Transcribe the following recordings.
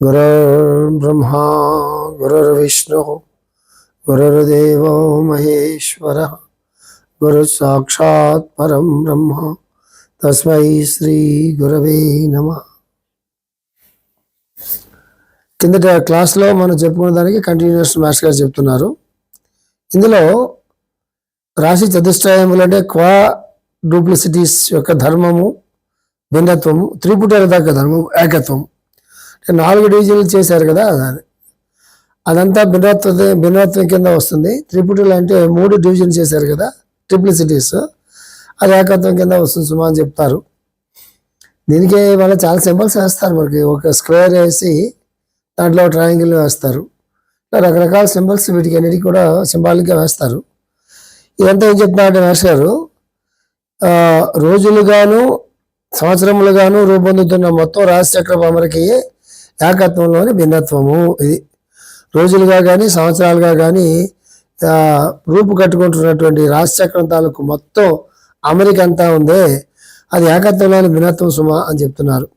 गुरुर्ब्रह्मा गुरुर्विष्णुः गुरुर्देवो महेश्वरः गुरुसाक्षात् परं ब्रह्म తస్మై శ్రీ గురవే నమ కిందట క్లాస్లో మనం చెప్పుకున్న దానికి కంటిన్యూస్ మాస్టర్ గారు చెప్తున్నారు ఇందులో రాశి చతుష్టయములు అంటే క్వా డూప్లిసిటీస్ యొక్క ధర్మము భిన్నత్వము త్రిపుటర దాకా ధర్మం ఏకత్వం నాలుగు డివిజన్లు చేశారు కదా అది. అదంతా భిన్నత్వ భిన్నత్వం కింద వస్తుంది. త్రిపుటలు అంటే మూడు డివిజన్ చేశారు కదా ట్రిప్లిసిటీస్ అది ఏకత్వం కింద వస్తుంది సుమా అని చెప్తారు. దీనికి వాళ్ళు చాలా సింబల్స్ వేస్తారు మనకి. ఒక స్క్వేర్ వేసి దాంట్లో ట్రయాంగిల్ వేస్తారు. రకరకాల సింబల్స్ వీటికి అన్నిటికీ కూడా సింబాలిక్గా వేస్తారు. ఇదంతా ఏం చెప్తున్నారంటే వేస్తారు రోజులుగాను సంవత్సరములుగాను రూపొందుతున్న మొత్తం రాశిచక్ర అమరికి ఏకత్వంలోని భిన్నత్వము ఇది. రోజులుగా కానీ సంవత్సరాలుగా కానీ రూపు కట్టుకుంటున్నటువంటి రాశిచక్రం తాలూకు మొత్తం అమెరికా అంతా ఉందే అది ఏకత్వంలోని భిన్నత్వం సుమ అని చెప్తున్నారు.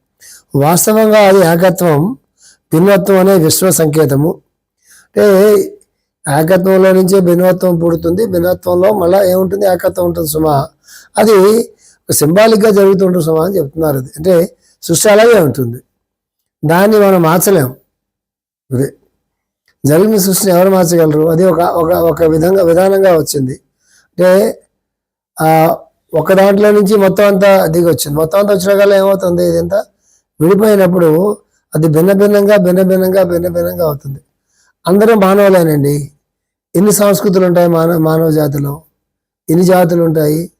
వాస్తవంగా అది ఏకత్వం భిన్నత్వం అనే విశ్వ సంకేతము. అంటే ఏకత్వంలో నుంచే భిన్నత్వం పుడుతుంది భిన్నత్వంలో మళ్ళీ ఏముంటుంది? ఏకత్వం ఉంటుంది సుమ. అది సింబాలిక్గా జరుగుతుంటుంది సుమ అని చెప్తున్నారు అది. అంటే సృష్టి అలాగే ఉంటుంది. దాన్ని మనం మార్చలేం. అదే. జరిగిన సృష్టిని ఎవరు మార్చగలరు? అది ఒక ఒక ఒక విధంగా విధానంగా వచ్చింది. అంటే ఒక దాంట్లో నుంచి మొత్తం అంతా దిగి వచ్చింది మొత్తం అంతా వచ్చిన ఏమవుతుంది? ఇదంతా విడిపోయినప్పుడు అది భిన్న భిన్నంగా భిన్న భిన్నంగా భిన్న భిన్నంగా అవుతుంది. అందరూ మానవులేనండి. ఎన్ని సంస్కృతులు ఉంటాయి మానవ మానవ జాతిలో? ఎన్ని జాతులు ఉంటాయి?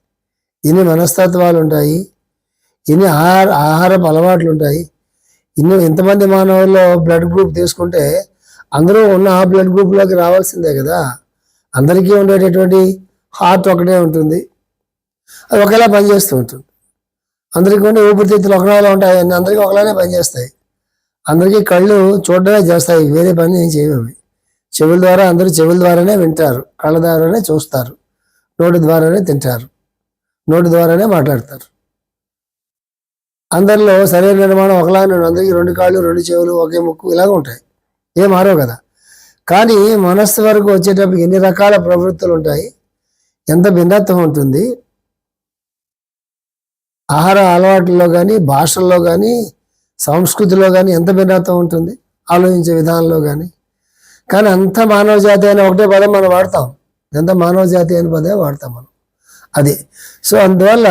ఇన్ని మనస్తత్వాలు ఉంటాయి ఇన్ని ఆహార ఆహారపు అలవాట్లు ఉంటాయి. ఇన్ని ఎంతమంది మానవుల్లో బ్లడ్ గ్రూప్ తీసుకుంటే అందరూ ఉన్న ఆ బ్లడ్ గ్రూప్లోకి రావాల్సిందే కదా. అందరికీ ఉండేటటువంటి హార్ట్ ఒకటే ఉంటుంది. అది ఒకేలా పనిచేస్తూ ఉంటుంది. అందరికీ ఉండే ఊపిరితిత్తులు ఒకలాగా ఉంటాయి అన్నీ అందరికీ ఒకలానే పనిచేస్తాయి. అందరికీ కళ్ళు చూడడమే చేస్తాయి వేరే పని ఏం చేయవు. చెవుల ద్వారా అందరూ చెవుల ద్వారానే వింటారు కళ్ళ ద్వారానే చూస్తారు నోటి ద్వారానే తింటారు. నోటి ద్వారానే మాట్లాడతారు. అందరిలో శరీర నిర్మాణం ఒకలానే అందరికీ రెండు కాళ్ళు రెండు చెవులు ఒకే ముక్కు ఇలాగ ఉంటాయి. ఏం మారో కదా. కానీ మనస్సు వరకు వచ్చేటప్పుడు ఎన్ని రకాల ప్రవృత్తులు ఉంటాయి. ఎంత భిన్నత్వం ఉంటుంది. ఆహార అలవాట్లలో కానీ భాషల్లో కానీ సంస్కృతిలో కానీ ఎంత భిన్నత్వం ఉంటుంది. ఆలోచించే విధానంలో కానీ కానీ అంత మానవ జాతి అయిన ఒకటే పదం మనం వాడతాం. ఎంత మానవ జాతి అనే పదే వాడతాం మనం. అది. సో అందువల్ల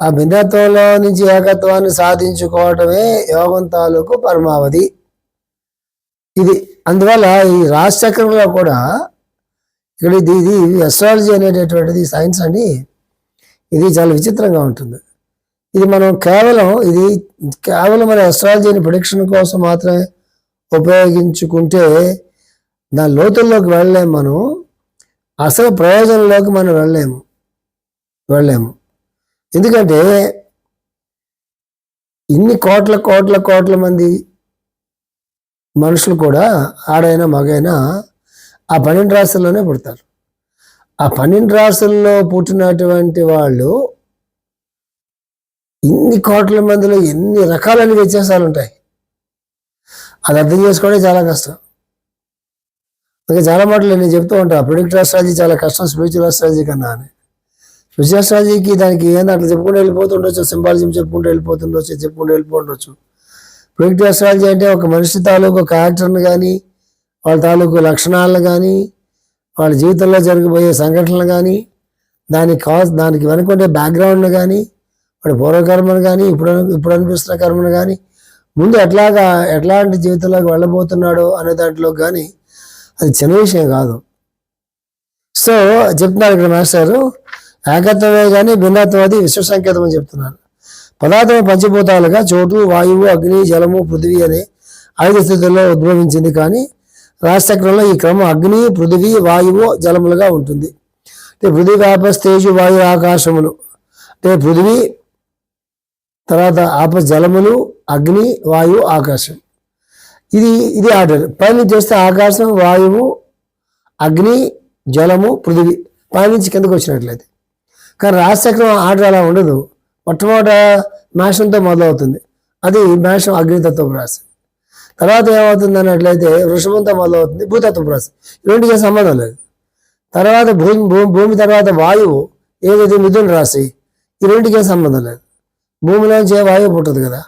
ఆ భిన్నత్వంలో నుంచి ఏకత్వాన్ని సాధించుకోవటమే యోగం తాలూకు పరమావధి. ఇది. అందువల్ల ఈ రాజచక్రంలో కూడా ఇక్కడ ఇది ఇది అస్ట్రాలజీ అనేటటువంటిది సైన్స్ అని ఇది చాలా విచిత్రంగా ఉంటుంది. ఇది మనం కేవలం ఇది కేవలం మన అస్ట్రాలజీని ప్రొడిక్షన్ కోసం మాత్రమే ఉపయోగించుకుంటే దాని లోతుల్లోకి వెళ్ళలేము మనం అసలు ప్రయోజనంలోకి మనం వెళ్ళలేము. వెళ్ళలేము ఎందుకంటే ఇన్ని కోట్ల కోట్ల కోట్ల మంది మనుషులు కూడా ఆడైనా మగైనా ఆ పన్నెండు రాష్ట్రాల్లోనే పుడతారు. ఆ పన్నెండు రాసుల్లో పుట్టినటువంటి వాళ్ళు ఇన్ని కోట్ల మందిలో ఎన్ని రకాలైన వ్యత్యాసాలు ఉంటాయి. అది అర్థం చేసుకోవడం చాలా కష్టం. ఇంకా చాలా మాటలు నేను చెప్తూ ఉంటాను ప్రొడిక్ట్ ఆస్ట్రాలజీ చాలా కష్టం స్పిరిచువల్ ఆస్ట్రాలజీ కన్నా అని. స్పిరిచువల్ దానికి ఏంది? అట్లా చెప్పుకుంటూ వెళ్ళిపోతుండొచ్చు సింబాలిజం చెప్పుకుంటూ వెళ్ళిపోతుండొచ్చు చెప్పుకుంటూ వెళ్ళిపోతుండొచ్చు. ప్రొడిక్ట్ ఆస్ట్రాలజీ అంటే ఒక మనిషి తాలూకు క్యారెక్టర్ని కానీ వాళ్ళ తాలూకు లక్షణాలను కానీ వాళ్ళ జీవితంలో జరిగిపోయే సంఘటనలు కానీ దానికి కాజ్ దానికి వెనుకుంటే బ్యాక్గ్రౌండ్ను కానీ వాడి పూర్వకర్మను కానీ ఇప్పుడు ఇప్పుడు అనిపిస్తున్న కర్మను కానీ ముందు ఎట్లాగా ఎట్లాంటి జీవితంలోకి వెళ్ళబోతున్నాడో అనే దాంట్లో కానీ అది చిన్న విషయం కాదు. సో చెప్తున్నారు ఇక్కడ మాస్టారు ఏకత్వమే కానీ భిన్నత్వం అది విశ్వ సంకేతం అని చెప్తున్నారు. పదార్థం పంచభూతాలుగా చోటు వాయువు అగ్ని జలము పృథివీ అనే ఐదు స్థితుల్లో ఉద్భవించింది కానీ రాశిచక్రంలో ఈ క్రమం అగ్ని పృథివీ వాయువు జలములుగా ఉంటుంది. అంటే పృథివీ ఆపస్ తేజు వాయు ఆకాశములు. అంటే పృథివీ తర్వాత ఆప జలములు అగ్ని వాయువు ఆకాశం. ఇది ఇది ఆర్డర్. పైన చేస్తే ఆకాశం వాయువు అగ్ని జలము పృథివీ. పైనుంచి కిందకు వచ్చినట్లయితే. కానీ రాశిచక్రం ఆర్డర్ అలా ఉండదు. మొట్టమొదట మేషంతో మొదలవుతుంది. అది మేషం అగ్నితత్వం రాశి. తర్వాత ఏమవుతుంది అన్నట్లయితే వృషభంతో మొదలవుతుంది భూతత్వం రాశి. ఈ సంబంధం లేదు. తర్వాత భూమి భూమి భూమి తర్వాత వాయువు ఏదైతే మిథున రాశి ఈ రెండుకే సంబంధం లేదు. భూమిలోంచి ఏ వాయువు పుట్టదు కదా.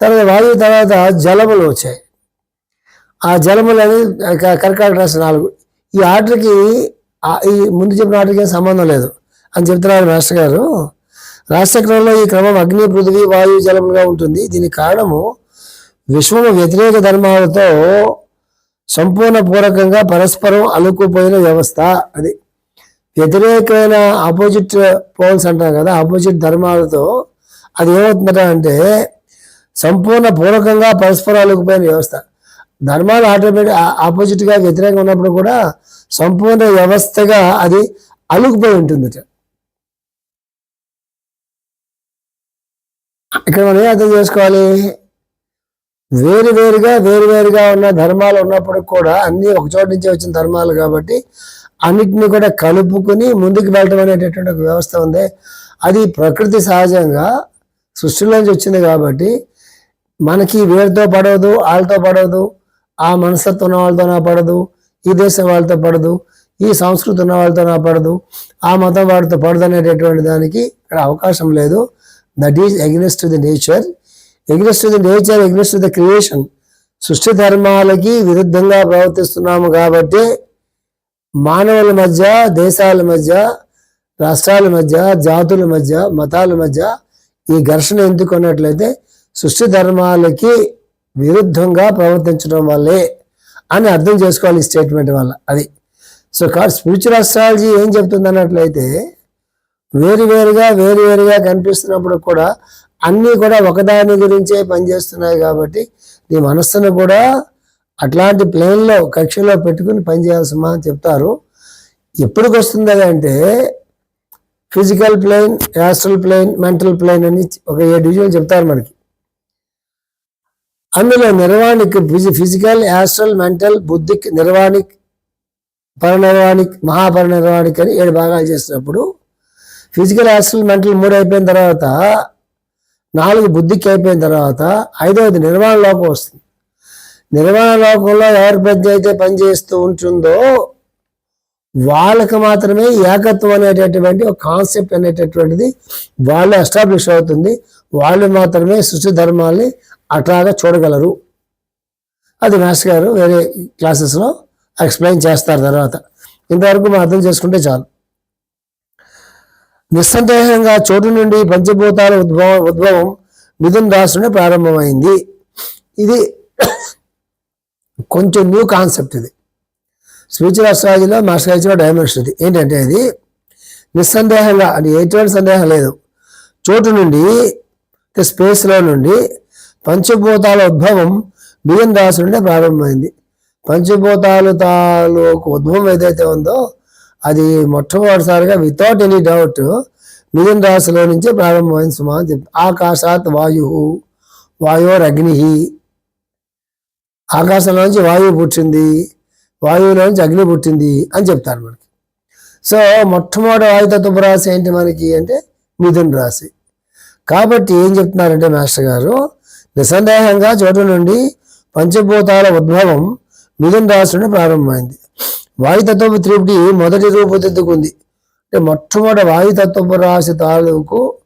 తర్వాత వాయువు తర్వాత జలములు వచ్చాయి. ఆ జలములు అనేది కర్కాటక రాశి నాలుగు. ఈ ఆర్డర్కి ఈ ముందు చెప్పిన ఆర్డర్కి ఏం సంబంధం లేదు. అని చెప్తున్నారు మాస్టర్ గారు. రాష్ట్రక్రమంలో ఈ క్రమం అగ్ని పృథ్వీ వాయు జలంగా ఉంటుంది. దీనికి కారణము విశ్వము వ్యతిరేక ధర్మాలతో సంపూర్ణ పూర్వకంగా పరస్పరం అలుకుపోయిన వ్యవస్థ అది. వ్యతిరేకమైన ఆపోజిట్ పోల్స్ అంటాం కదా ఆపోజిట్ ధర్మాలతో అది ఏమవుతుందట అంటే సంపూర్ణ పూర్వకంగా పరస్పరం అలుకుపోయిన వ్యవస్థ. ధర్మాలు ఆటోమేటిక్ ఆపోజిట్గా వ్యతిరేకంగా ఉన్నప్పుడు కూడా సంపూర్ణ వ్యవస్థగా అది అలుకుపోయి ఉంటుందట. ఇక్కడ మనం ఏం అర్థం చేసుకోవాలి? వేరు వేరుగా వేరు వేరుగా ఉన్న ధర్మాలు ఉన్నప్పుడు కూడా అన్ని ఒక చోట నుంచి వచ్చిన ధర్మాలు కాబట్టి అన్నిటిని కూడా కలుపుకుని ముందుకు వెళ్ళటం అనేటటువంటి ఒక వ్యవస్థ ఉంది. అది ప్రకృతి సహజంగా సృష్టిలోంచి వచ్చింది కాబట్టి మనకి వీరితో పడవదు వాళ్ళతో పడవదు ఆ మనస్తత్వం ఉన్న వాళ్ళతో నా పడదు ఈ దేశం వాళ్ళతో పడదు ఈ సంస్కృతి ఉన్న వాళ్ళతో నా పడదు ఆ మతం వాడితో పడదు అనేటటువంటి దానికి ఇక్కడ అవకాశం లేదు. That is against the nature against the nature against the creation సృష్టి ధర్మాలకి విరుద్ధంగా ప్రవర్తిస్తున్నాము కాబట్టి మానవుల మధ్య దేశాల మధ్య రాష్ట్రాల మధ్య జాతుల మధ్య మతాల మధ్య ఈ ఘర్షణ ఎందుకు అన్నట్లయితే సృష్టి ధర్మాలకి విరుద్ధంగా ప్రవర్తించడం వల్లే అని అర్థం చేసుకోవాలి ఈ స్టేట్మెంట్ వల్ల. అది. సో కా స్పిరిచువల్ ఆస్ట్రాలజీ ఏం చెప్తుంది అన్నట్లయితే వేరు వేరుగా వేరు వేరుగా కనిపిస్తున్నప్పుడు కూడా అన్నీ కూడా ఒకదాని గురించే పనిచేస్తున్నాయి కాబట్టి నీ మనస్సును కూడా అట్లాంటి ప్లేన్లో కక్షలో పెట్టుకుని పనిచేయాల్సిమా అని చెప్తారు. ఎప్పటికి వస్తుంది అంటే physical plane astral plane mental plane అని ఒక ఏ డివిజన్ చెప్తారు మనకి. అందులో నిర్వాణిక్ ఫిజికల్ యాస్ట్రల్ మెంటల్ బుద్ధిక్ నిర్వాణిక్ పరనిర్వాణిక్ మహాపరినిర్వాణిక్ అని ఏడు భాగాలు చేసినప్పుడు ఫిజికల్ యాస్ట్రల్ మెంటల్ మూడు అయిపోయిన తర్వాత నాలుగు బుద్ధికి అయిపోయిన తర్వాత ఐదవది నిర్వాణ లోకం వస్తుంది. నిర్వాణ లోకంలో ఎవరి పెద్ద అయితే పనిచేస్తూ ఉంటుందో వాళ్ళకి మాత్రమే ఏకత్వం అనేటటువంటి ఒక కాన్సెప్ట్ అనేటటువంటిది వాళ్ళు ఎస్టాబ్లిష్ అవుతుంది. వాళ్ళు మాత్రమే సృష్టి ధర్మాల్ని అట్లాగా చూడగలరు. అది మాస్టర్ గారు వేరే క్లాసెస్లో ఎక్స్ప్లెయిన్ చేస్తారు తర్వాత. ఇంతవరకు మనం అర్థం చేసుకుంటే చాలు. నిస్సందేహంగా చోటు నుండి పంచభూతాల ఉద్భవం ఉద్భవం మిథున్ రాశి ప్రారంభమైంది. ఇది కొంచెం న్యూ కాన్సెప్ట్ ఇది. స్పిరిచువల్ అస్ట్రాలజీలో మాస్టర్ ఇచ్చిన డైమెన్షన్ ఇది. ఏంటంటే ఇది నిస్సందేహంగా అంటే ఎటువంటి సందేహం లేదు. చోటు నుండి స్పేస్లో నుండి పంచభూతాల ఉద్భవం మిథున్ రాశి నుండి ప్రారంభమైంది. పంచభూతాలు తాలూకు ఉద్భవం ఏదైతే ఉందో అది మొట్టమొదటిసారిగా వితౌట్ ఎనీ డౌట్ మిథున్ రాశిలో నుంచే ప్రారంభమైన సుమ అని చెప్పి. ఆకాశాత్ వాయు వాయోర్ అగ్ని ఆకాశంలోంచి వాయువు పుట్టింది వాయువులో నుంచి అగ్ని పుట్టింది అని చెప్తారు మనకి. సో మొట్టమొదటి వాయుతత్వపు రాశి ఏంటి మనకి అంటే మిథున్ రాశి. కాబట్టి ఏం చెప్తున్నారంటే మాస్టర్ గారు నిస్సందేహంగా చోటు నుండి పంచభూతాల ఉద్భవం మిథున్ రాశి నుండి ప్రారంభమైంది. వాయుతత్వం త్రిపుటి మొదటి రూపుదిద్దుకుంది. అంటే మొట్టమొదటి వాయుతత్వపు రాశి తాలూకు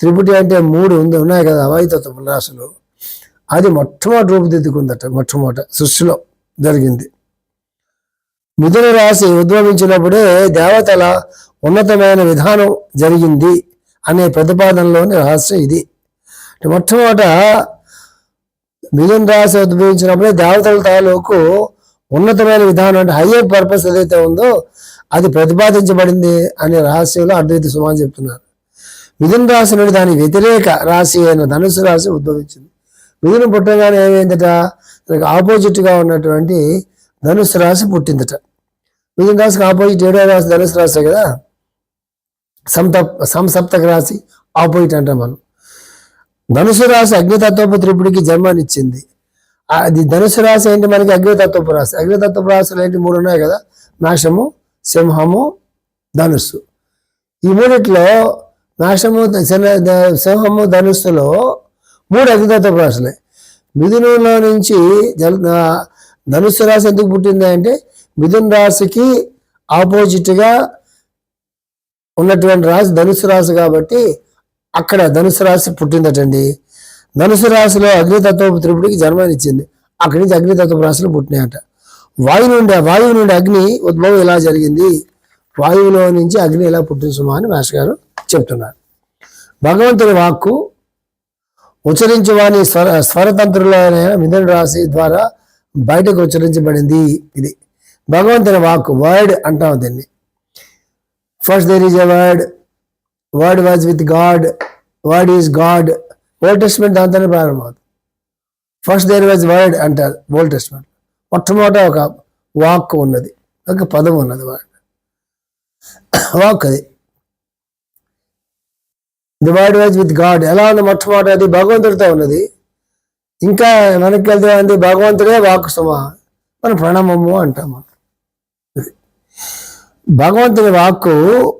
త్రిపుటి అంటే మూడు ఉంది ఉన్నాయి కదా వాయుతత్వపు రాశులు. అది మొట్టమొదటి రూపుదిద్దుకుందట మొట్టమొదట సృష్టిలో జరిగింది. మిథున రాశి ఉద్భవించినప్పుడే దేవతల ఉన్నతమైన విధానం జరిగింది అనే ప్రతిపాదనలోని రహస్యం ఇది. మొట్టమొదట మిథున రాశి ఉద్భవించినప్పుడే దేవతల తాలూకు ఉన్నతమైన విధానం అంటే హయ్యర్ పర్పస్ ఏదైతే ఉందో అది ప్రతిపాదించబడింది అనే రహస్యంలో అద్వైత సుమాన్ చెప్తున్నారు. మిథున రాశి నుండి దాని వ్యతిరేక రాశి అయిన ధనుసు రాశి ఉద్భవించింది. మిథున పుట్టగానే ఏమైందట? దానికి ఆపోజిట్గా ఉన్నటువంటి ధనుసు రాశి పుట్టిందట. మిథున రాశికి ఆపోజిట్ ఏడో రాశి ధనుసు రాశి కదా? సంతప్ సంసప్తక రాశి ఆపోజిట్ అంటాం మనం. ధనుసు రాశి అగ్నితత్వపు త్రిపుడికి జన్మనిచ్చింది. అది ధనుసు రాశి ఏంటి మనకి అగ్నితత్వపు రాశి. అగ్నితత్వపు రాశులు ఏంటి మూడు ఉన్నాయి కదా? నాశము సింహము ధనుస్సు. ఈ మూడిట్లో నాశము సింహము ధనుస్సులో మూడు అగ్నితత్వపు రాశులే. మిథునంలో నుంచి జల ధనుస్సు రాశి ఎందుకు పుట్టింది అంటే మిథున రాశికి ఆపోజిట్గా ఉన్నటువంటి రాశి ధనుసు రాశి కాబట్టి అక్కడ ధనుసు రాశి పుట్టిందటండి. ధనుసు రాశిలో అగ్నితత్వపు త్రిపుడికి జన్మనిచ్చింది అక్కడి నుంచి అగ్నితత్వపు రాశులు పుట్టినాయట. వాయు నుండి వాయువు నుండి అగ్ని ఉద్భవం ఇలా జరిగింది? వాయువులో నుంచి అగ్ని ఎలా పుట్టిన సుమా అని మాస్టర్ గారు చెప్తున్నారు. భగవంతుని వాక్కు ఉచ్చరించు వాని స్వర స్వరతంత్రులైన మిథున రాశి ద్వారా బయటకు ఉచ్చరించబడింది ఇది. భగవంతుని వాక్కు వర్డ్ అంటాం దీన్ని. First there is a word word was with God word is God old testament దాంతోనే ప్రారంభమవుతుంది. ఫస్ట్ దేర్ వాజ్ వర్డ్ అంటారు ఓల్డ్ టెస్ట్మెంట్ మొట్టమొదట ఒక వాక్ ఉన్నది ఒక పదం ఉన్నది వర్డ్ వాక్ అది the word was with God ఎలా ఉంది? మొట్టమొదటి అది భగవంతుడితో ఉన్నది. ఇంకా వెనక్కి వెళ్తే ఉంది భగవంతుడే వాక్ సుమ మన ప్రణామము అంటాము భగవంతుని వాక్కు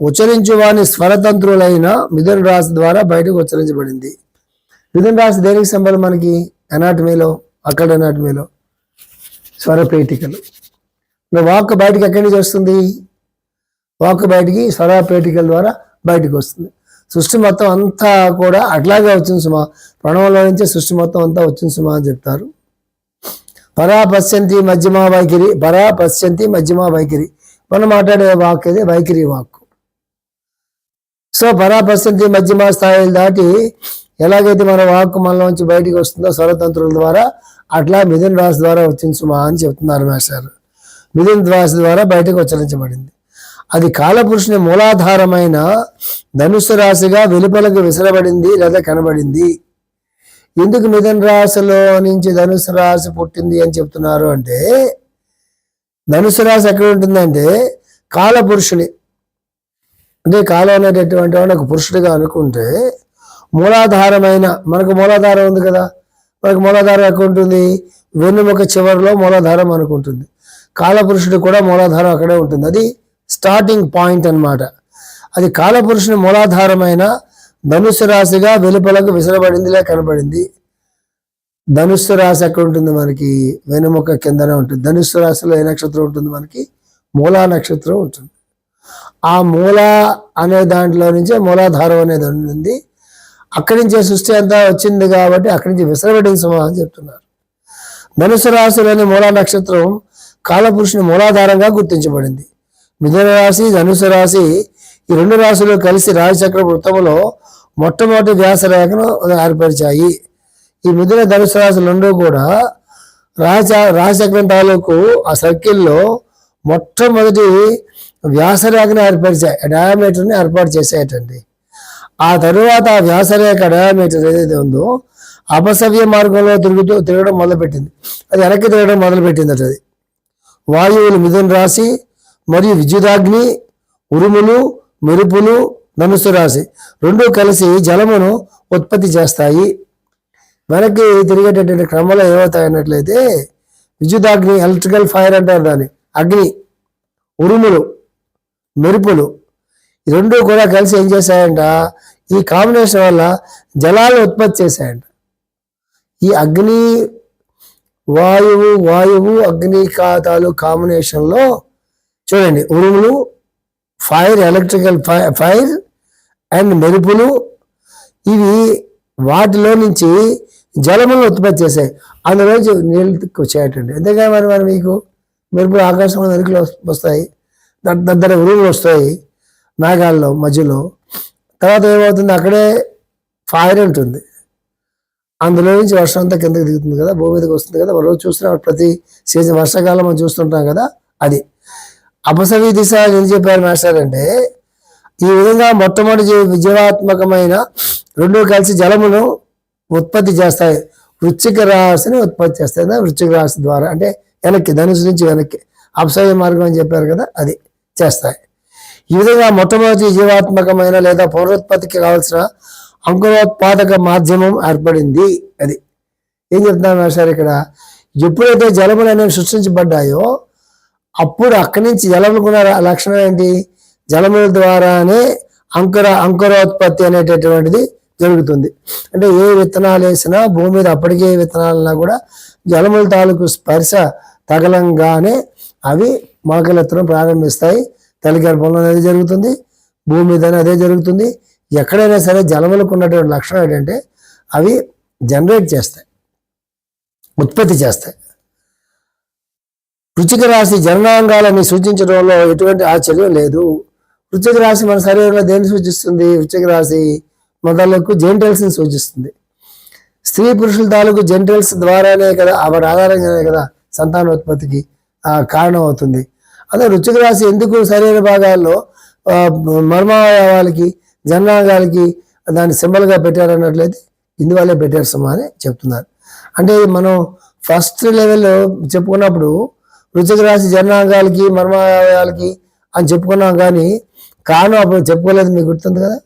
ఉచ్చరించు వాని స్వరతంత్రులైన మిథున రాశి ద్వారా బయటకు ఉచ్చరించబడింది. మిథున రాశి దేనికి సంబంధం మనకి? అనాటమీలో అక్కడ అనాటమీలో. స్వరపేటికలు. వాక్ బయటికి ఎక్కడి నుంచి వస్తుంది? వాక్ బయటికి స్వరపేటికల ద్వారా బయటకు వస్తుంది. సృష్టి మొత్తం అంతా కూడా అట్లాగే వచ్చింది సుమా. ప్రణవంలో నుంచే సృష్టి మొత్తం అంతా వచ్చింది సుమా అని చెప్తారు. పరా పశ్యంతి మధ్యమా వైఖరి పరా పశ్యంతి మధ్యమా వైఖరి. మనం మాట్లాడే వాక్ ఇది వైఖరి వాక్. సో పరా పశ్యంతి మధ్యమా స్థాయిలు దాటి ఎలాగైతే మన వాక్ మనలోంచి బయటికి వస్తుందో స్వరతంత్రుల ద్వారా అట్లా మిథున్ రాశి ద్వారా వచ్చింది సుమా అని చెప్తున్నారు మాస్టర్. మిథున్ రాశి ద్వారా బయటకు ఉచ్చరించబడింది. అది కాలపురుషుని మూలాధారమైన ధనుసు రాశిగా వెలుపలకు విసరబడింది లేదా కనబడింది. ఎందుకు మిథున రాశిలో నుంచి ధనుసు రాశి పుట్టింది అని చెప్తున్నారు అంటే ధనుసు రాశి ఎక్కడ ఉంటుందంటే కాలపురుషుని. అంటే కాలం అనేటటువంటి వాడు ఒక పురుషుడిగా అనుకుంటే మూలాధారమైన మనకు మూలాధారం ఉంది కదా? మనకు మూలాధారం ఎక్కడ ఉంటుంది? వెన్నుముక చివరిలో మూలాధారం అనుకుంటుంది. కాలపురుషుడు కూడా మూలాధారం అక్కడే ఉంటుంది. అది స్టార్టింగ్ పాయింట్ అన్నమాట. అది కాలపురుషుని మూలాధారమైన ధనుస్సు రాశిగా వెలుపలకు విసరబడిందిలే కనబడింది. ధనుస్సు రాశి ఎక్కడ ఉంటుంది మనకి? వెనుముక కిందనే ఉంటుంది. ధనుస్సు రాశిలో ఏ నక్షత్రం ఉంటుంది మనకి? మూలా నక్షత్రం ఉంటుంది. ఆ మూల అనే దాంట్లో నుంచే మూలాధారం అనేది ఉంది. అక్కడి నుంచే సృష్టి అంతా వచ్చింది కాబట్టి అక్కడి నుంచి విసరబడింది సుమా అని చెప్తున్నారు. ధనుసు రాశిలోని మూలా నక్షత్రం కాలపురుషుని మూలాధారంగా గుర్తించబడింది. మిథున రాశి ధనుసు రాశి ఈ రెండు రాశులు కలిసి రాజచక్ర వృత్తములో మొట్టమొదటి వ్యాసరేఖను ఏర్పరిచాయి. ఈ మిథున ధనుసు రాశులు రెండు కూడా రాజ రాజచక్రం తాలూకు ఆ సర్కిల్లో మొట్టమొదటి వ్యాసరేఖను ఏర్పరిచాయి డయామీటర్ని ఏర్పాటు చేసేటండి. ఆ తరువాత ఆ వ్యాసరేఖ డయామీటర్ ఏదైతే ఉందో అపసవ్య మార్గంలో తిరుగుతూ తిరగడం మొదలుపెట్టింది. అది వెనక్కి తిరగడం మొదలుపెట్టింది అది. వాయువులు మిథున రాశి మరియు విద్యుదాగ్ని ఉరుములు మెరుపులు ధనుసు రాశి. రెండు కలిసి జలమును ఉత్పత్తి చేస్తాయి. వెనక్కి తిరిగేటటువంటి క్రమంలో ఏమవుతాయన్నట్లయితే విద్యుదాగ్ని ఎలక్ట్రికల్ ఫైర్ అంటారు దాన్ని. అగ్ని ఉరుములు మెరుపులు రెండు కూడా కలిసి ఏం చేశాయంట? ఈ కాంబినేషన్ వల్ల జలాలు ఉత్పత్తి చేశాయంట. ఈ అగ్ని వాయువు వాయువు అగ్ని ఖాతాలు కాంబినేషన్లో చూడండి ఉరుములు ఫైర్ ఎలక్ట్రికల్ ఫైర్ అండ్ మెరుపులు ఇవి వాటిలో నుంచి జలములను ఉత్పత్తి చేశాయి. అందులోంచి నీళ్ళు వచ్చాయటండి ఎందుకంటే మరి మరి మీకు? మెరుపులు ఆకాశంలో మెరుపులు వస్తాయి. దగ్- దగ్గర ఉరుములు వస్తాయి. మేఘాల్లో మధ్యలో. తర్వాత ఏమవుతుంది? అక్కడే ఫైర్ ఉంటుంది. అందులో నుంచి వర్షం అంతా కిందకి దిగుతుంది కదా భూమి మీదకి వస్తుంది కదా. మనం రోజు చూస్తున్నాం ప్రతి సీజన్ వర్షాకాలం మనం చూస్తుంటాం కదా అది. అపసవి దిశ అని ఏం చెప్పారు మాస్టర్ అంటే ఈ విధంగా మొట్టమొదటి విజయాత్మకమైన రెండు కలిసి జలమును ఉత్పత్తి చేస్తాయి. వృచ్చిక రాశిని ఉత్పత్తి చేస్తాయి. వృచ్చిక రాశి ద్వారా అంటే వెనక్కి ధనుసు నుంచి వెనక్కి అపసవ్య మార్గం అని చెప్పారు కదా అది చేస్తాయి. ఈ విధంగా మొట్టమొదటి జీవాత్మకమైన లేదా పునరుత్పత్తికి కావాల్సిన అంకురోత్పాదక మాధ్యమం ఏర్పడింది. అది ఏం చెప్తున్నా సార్ ఇక్కడ? ఎప్పుడైతే జలములు అనేవి సృష్టించబడ్డాయో అప్పుడు అక్కడి నుంచి జలములు కూడా లక్షణం ఏంటి? జలముల ద్వారానే అంకుర అంకురోత్పత్తి అనేటటువంటిది జరుగుతుంది. అంటే ఏ విత్తనాలు వేసినా భూమి మీద అప్పటికే విత్తనాలన్నా కూడా జలముల తాలూకు స్పర్శ తగలంగానే అవి మొలకలెత్తడం ప్రారంభిస్తాయి. తల్లి గర్భంలో అదే జరుగుతుంది భూమి మీద అదే జరుగుతుంది. ఎక్కడైనా సరే జలములకు ఉన్నటువంటి లక్షణం ఏంటంటే అవి జనరేట్ చేస్తాయి ఉత్పత్తి చేస్తాయి. రుచిక రాశి జననాంగాలని సూచించడంలో ఎటువంటి ఆశ్చర్యం లేదు. రుచిక రాశి మన శరీరంలో దేన్ని సూచిస్తుంది? రుచిక రాశి మొదలకు జెంటల్స్ని సూచిస్తుంది. స్త్రీ పురుషుల తాలూకు జెంటల్స్ ద్వారానే కదా వాటి ఆధారంగానే కదా సంతానోత్పత్తికి కారణం అవుతుంది. అదే రుచిక రాశి ఎందుకు శరీర భాగాల్లో ఆ, మర్మావయవాలకి దాన్ని సింబల్గా పెట్టారన్నట్లయితే ఇందువల్లే పెట్టారు సుమా అని చెప్తున్నారు. అంటే మనం ఫస్ట్ లెవెల్లో చెప్పుకున్నప్పుడు రుచిక రాశి జనాంగాలకి మర్మావయవాలకి అని చెప్పుకున్నాం కానీ కారణం అప్పుడు చెప్పుకోలేదు మీకు గుర్తుంది కదా?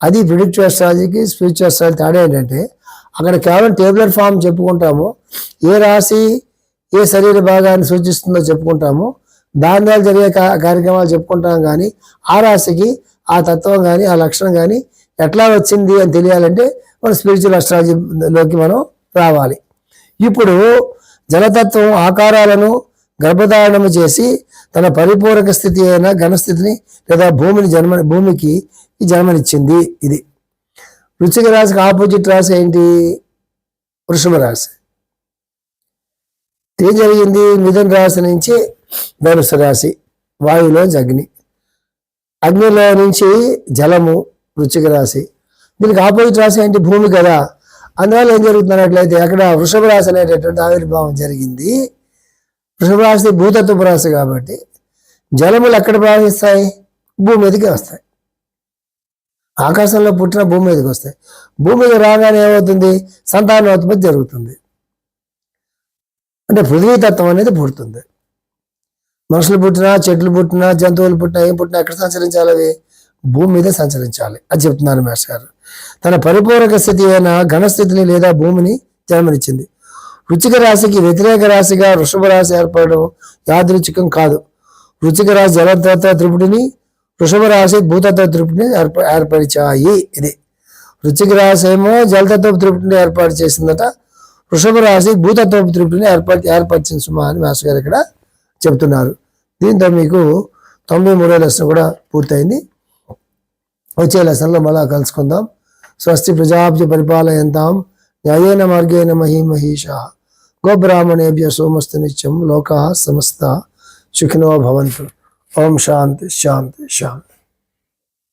అది ప్రిడిక్టివ్ అస్ట్రాలజీకి స్పిరిచువల్ అస్ట్రాలజీ తేడా ఏంటంటే అక్కడ కేవలం టేబులర్ ఫామ్ చెప్పుకుంటాము ఏ రాశి ఏ శరీర భాగాన్ని సూచిస్తుందో చెప్పుకుంటాము దాని ద్వారా జరిగే కా- కార్యక్రమాలు చెప్పుకుంటాం కానీ ఆ రాశికి ఆ తత్వం కానీ ఆ లక్షణం కానీ ఎట్లా వచ్చింది అని తెలియాలంటే మనం స్పిరిచువల్ అస్ట్రాలజీలోకి మనం రావాలి. ఇప్పుడు జలతత్వం ఆకారాలను గర్భధారణము చేసి తన పరిపూరక స్థితి అయిన ఘనస్థితిని లేదా భూమిని జన్మ భూమికి ఈ జన్మనిచ్చింది ఇది. వృశ్చిక రాశికి ఆపోజిట్ రాశి ఏంటి? వృషభ రాశి. ఏం జరిగింది? మిథున రాశి నుంచి ధనుసు రాశి వాయులో అగ్ని అగ్నిలో నుంచి జలము వృచ్చిక రాశి. దీనికి ఆపోజిట్ రాశి ఏంటి భూమి కదా. అందువల్ల ఏం జరుగుతున్నట్లయితే అక్కడ వృషభ రాశి అనేటటువంటి ఆవిర్భావం జరిగింది. వృషభ రాశి భూతత్వపు రాశి కాబట్టి జలములు ఎక్కడ ప్రవహిస్తాయి? భూమి మీదకి వస్తాయి. ఆకాశంలో పుట్టిన భూమి మీదకి వస్తాయి. భూమి మీద రాగానే ఏమవుతుంది? సంతానోత్పత్తి జరుగుతుంది. అంటే పృథ్వీతత్వం అనేది పుడుతుంది. మనుషులు పుట్టినా చెట్లు పుట్టినా జంతువులు పుట్టినా ఏం పుట్టినా ఎక్కడ సంచరించాలి అవి భూమి మీద సంచరించాలి అది చెప్తున్నారు మాస్టర్ గారు. తన పరిపూరక స్థితి అయిన ఘనస్థితిని లేదా భూమిని జన్మనిచ్చింది. రుచిక రాశికి వ్యతిరేక రాశిగా వృషభ రాశి ఏర్పడడం యాదృచ్ఛికం కాదు. రుచిక రాశి జలతత్వ త్రిపుటిని వృషభ రాశి భూతత్వ త్రిపుటిని ఏర్ప ఏర్పరిచాయి ఇది. రుచిక రాశి ఏమో జలతత్వ త్రిపుటిని ఏర్పాటు చేసిందట వృషభ రాశి భూతత్వ త్రిపుటిని ఏర్పాటు ఏర్పరిచింది సుమా అని మాస్టర్ గారు ఇక్కడ చెప్తున్నారు. దీంతో మీకు తొంభై మూడో లెసన్ కూడా పూర్తయింది. వచ్చే లెసన్లో మళ్ళా కలుసుకుందాం. స్వస్తి ప్రజాభ్య పరిపాలయంతాం. న్యాయేన మార్గేణ మహీమహీష గోబ్రాహ్మణేభ్య సోమస్తు నిత్యం లోకా సమస్త సుఖినో భవంతు. ఓం శాంతి శాంతి శాంతి.